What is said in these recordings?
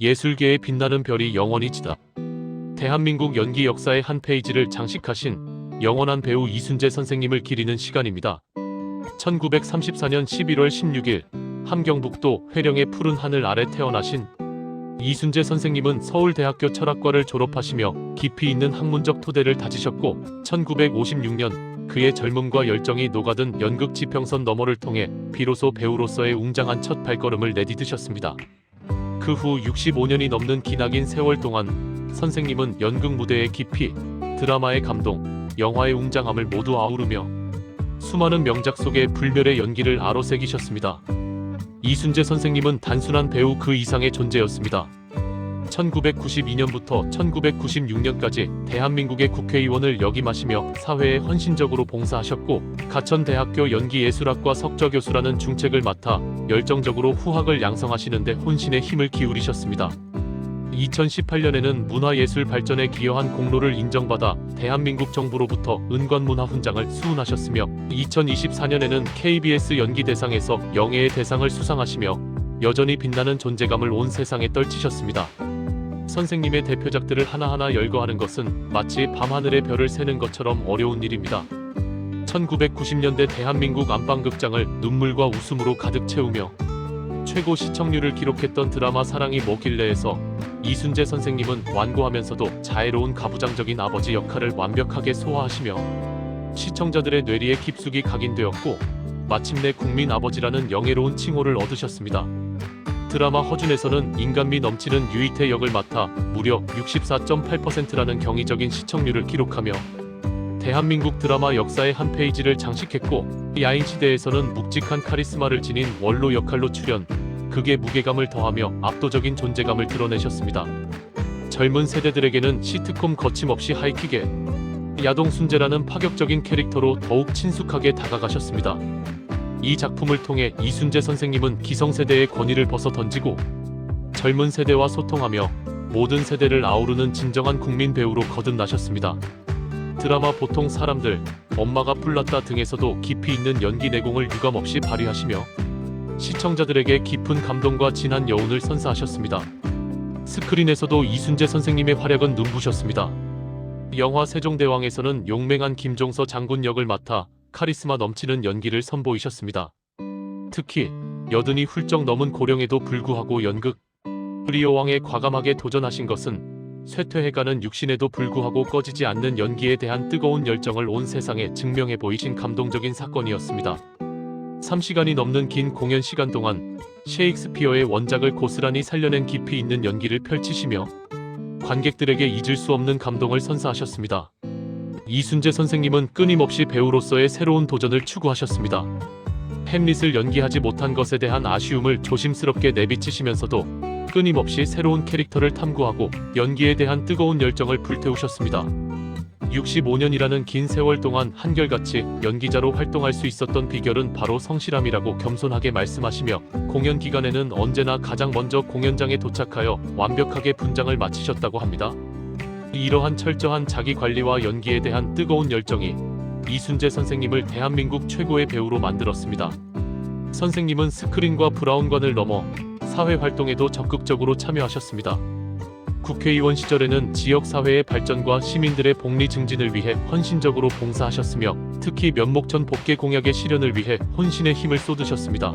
예술계의 빛나는 별이 영원히 지다. 대한민국 연기 역사의 한 페이지를 장식하신 영원한 배우 이순재 선생님을 기리는 시간입니다. 1934년 11월 16일 함경북도 회령의 푸른 하늘 아래 태어나신 이순재 선생님은 서울대학교 철학과를 졸업하시며 깊이 있는 학문적 토대를 다지셨고 1956년 그의 젊음과 열정이 녹아든 연극 지평선 너머를 통해 비로소 배우로서의 웅장한 첫 발걸음을 내디드셨습니다. 그 후 65년이 넘는 기나긴 세월 동안 선생님은 연극 무대의 깊이, 드라마의 감동, 영화의 웅장함을 모두 아우르며 수많은 명작 속에 불멸의 연기를 아로새기셨습니다. 이순재 선생님은 단순한 배우 그 이상의 존재였습니다. 1992년부터 1996년까지 대한민국의 국회의원을 역임하시며 사회에 헌신적으로 봉사하셨고 가천대학교 연기예술학과 석좌교수라는 중책을 맡아 열정적으로 후학을 양성하시는 데 혼신의 힘을 기울이셨습니다. 2018년에는 문화예술 발전에 기여한 공로를 인정받아 대한민국 정부로부터 은관문화 훈장을 수훈하셨으며 2024년에는 KBS 연기대상에서 영예의 대상을 수상하시며 여전히 빛나는 존재감을 온 세상에 떨치셨습니다. 선생님의 대표작들을 하나하나 열거하는 것은 마치 밤하늘의 별을 세는 것처럼 어려운 일입니다. 1990년대 대한민국 안방극장을 눈물과 웃음으로 가득 채우며 최고 시청률을 기록했던 드라마 사랑이 뭐길래에서 이순재 선생님은 완고하면서도 자애로운 가부장적인 아버지 역할을 완벽하게 소화하시며 시청자들의 뇌리에 깊숙이 각인되었고 마침내 국민 아버지라는 영예로운 칭호를 얻으셨습니다. 드라마 허준에서는 인간미 넘치는 유이태 역을 맡아 무려 64.8%라는 경이적인 시청률을 기록하며 대한민국 드라마 역사의 한 페이지를 장식했고 야인 시대에서는 묵직한 카리스마를 지닌 원로 역할로 출연, 극의 무게감을 더하며 압도적인 존재감을 드러내셨습니다. 젊은 세대들에게는 시트콤 거침없이 하이킥에 야동 순재라는 파격적인 캐릭터로 더욱 친숙하게 다가가셨습니다. 이 작품을 통해 이순재 선생님은 기성세대의 권위를 벗어 던지고 젊은 세대와 소통하며 모든 세대를 아우르는 진정한 국민 배우로 거듭나셨습니다. 드라마 보통 사람들, 엄마가 불났다 등에서도 깊이 있는 연기 내공을 유감없이 발휘하시며 시청자들에게 깊은 감동과 진한 여운을 선사하셨습니다. 스크린에서도 이순재 선생님의 활약은 눈부셨습니다. 영화 세종대왕에서는 용맹한 김종서 장군 역을 맡아 카리스마 넘치는 연기를 선보이셨습니다. 특히 여든이 훌쩍 넘은 고령에도 불구하고 연극 리오왕에 과감하게 도전하신 것은 쇠퇴해가는 육신에도 불구하고 꺼지지 않는 연기에 대한 뜨거운 열정을 온 세상에 증명해 보이신 감동적인 사건이었습니다. 3시간이 넘는 긴 공연 시간 동안 셰익스피어의 원작을 고스란히 살려낸 깊이 있는 연기를 펼치시며 관객들에게 잊을 수 없는 감동을 선사하셨습니다. 이순재 선생님은 끊임없이 배우로서의 새로운 도전을 추구하셨습니다. 햄릿을 연기하지 못한 것에 대한 아쉬움을 조심스럽게 내비치시면서도 끊임없이 새로운 캐릭터를 탐구하고 연기에 대한 뜨거운 열정을 불태우셨습니다. 65년이라는 긴 세월 동안 한결같이 연기자로 활동할 수 있었던 비결은 바로 성실함이라고 겸손하게 말씀하시며 공연 기간에는 언제나 가장 먼저 공연장에 도착하여 완벽하게 분장을 마치셨다고 합니다. 이러한 철저한 자기 관리와 연기에 대한 뜨거운 열정이 이순재 선생님을 대한민국 최고의 배우로 만들었습니다. 선생님은 스크린과 브라운관을 넘어 사회 활동에도 적극적으로 참여하셨습니다. 국회의원 시절에는 지역 사회의 발전과 시민들의 복리 증진을 위해 헌신적으로 봉사하셨으며 특히 면목천 복개 공약의 실현을 위해 혼신의 힘을 쏟으셨습니다.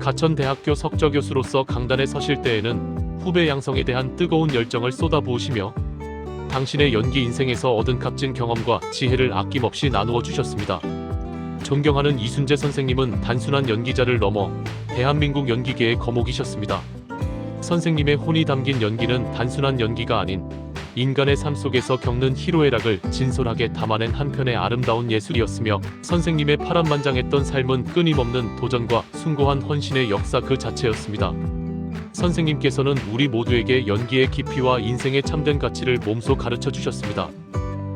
가천대학교 석좌교수로서 강단에 서실 때에는 후배 양성에 대한 뜨거운 열정을 쏟아부으시며 당신의 연기 인생에서 얻은 값진 경험과 지혜를 아낌없이 나누어 주셨습니다. 존경하는 이순재 선생님은 단순한 연기자를 넘어 대한민국 연기계의 거목이셨습니다. 선생님의 혼이 담긴 연기는 단순한 연기가 아닌 인간의 삶 속에서 겪는 희로애락을 진솔하게 담아낸 한편의 아름다운 예술이었으며 선생님의 파란만장했던 삶은 끊임없는 도전과 숭고한 헌신의 역사 그 자체였습니다. 선생님께서는 우리 모두에게 연기의 깊이와 인생의 참된 가치를 몸소 가르쳐 주셨습니다.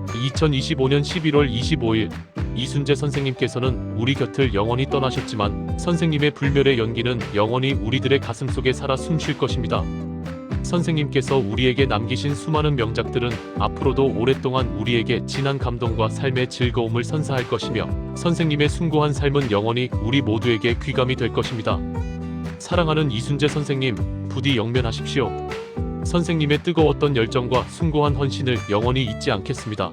2025년 11월 25일 이순재 선생님께서는 우리 곁을 영원히 떠나셨지만 선생님의 불멸의 연기는 영원히 우리들의 가슴 속에 살아 숨쉴 것입니다. 선생님께서 우리에게 남기신 수많은 명작들은 앞으로도 오랫동안 우리에게 진한 감동과 삶의 즐거움을 선사할 것이며 선생님의 숭고한 삶은 영원히 우리 모두에게 귀감이 될 것입니다. 사랑하는 이순재 선생님, 부디 영면하십시오. 선생님의 뜨거웠던 열정과 숭고한 헌신을 영원히 잊지 않겠습니다.